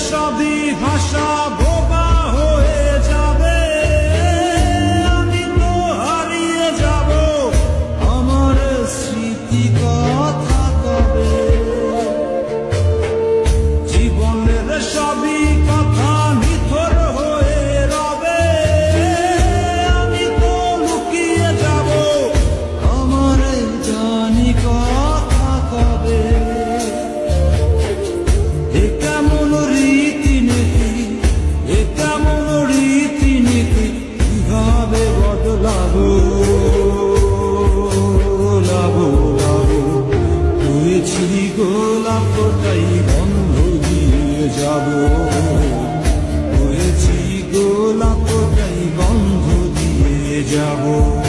সদি ভাষা গোলাপ গোটাই বন্ধ দিয়ে যাব। হয়েছি গোলাপ গোটাই বন্ধ দিয়ে যাব।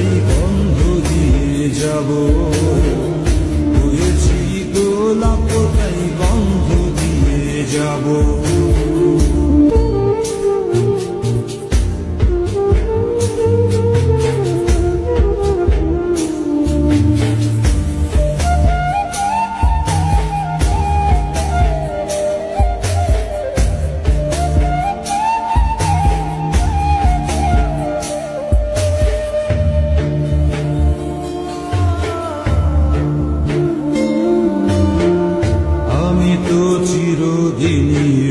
তাই বন্ধু দিয়ে যাব।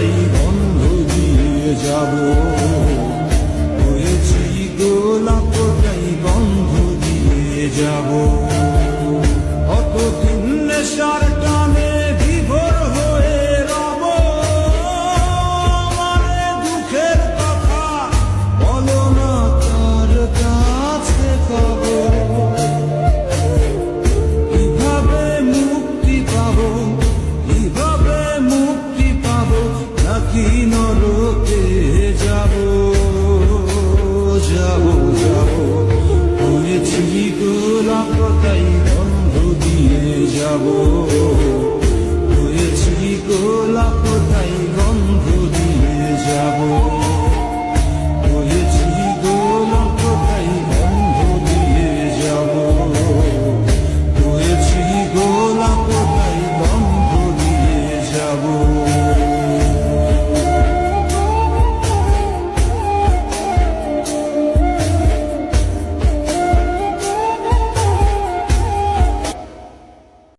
তাই বন্ধ দিয়ে যাব। হয়েছি গোলাপ তাই বন্ধ দিয়ে যাব। অতদিন নেশার টানে বিভোর হয়ে রব? মানে দুঃখের কথা বলো না তার কাছে কব কীভাবে মুক্তি পাবো?